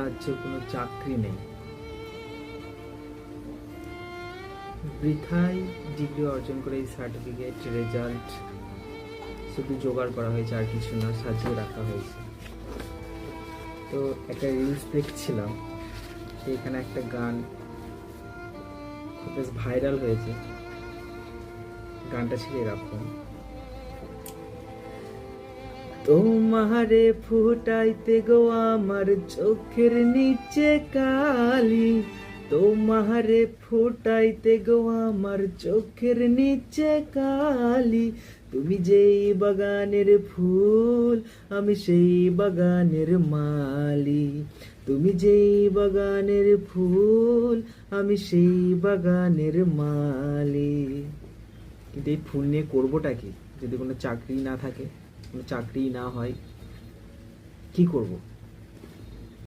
রাজ্যে কোনো চাকরি নেই। বৃথায় ডিগ্রি অর্জন করে এই সার্টিফিকেট রেজাল্ট শুধু জোগাড় করা হয়েছে আর কিছু না, সাজিয়ে রাখা হয়েছে। তো একটা রিলস দেখছিলাম এখানে একটা গান খুব বেশ ভাইরাল হয়েছে। গানটা ছিল এরকম তোমারে ফুটাইতে গো আমার চোখের নিচে কালি। তোমারে ফুটাইতে গো আমার চোখের নিচে কালি। তুমি যেই বাগানের ফুল, আমি সেই বাগানের মালি। তুমি যেই বাগানের ফুল, আমি সেই বাগানের মালি। কিন্তু এই ফুল নিয়ে করবোটা কি? যদি কোনো চাকরি না থাকে? চাকরি না হয় কি করব?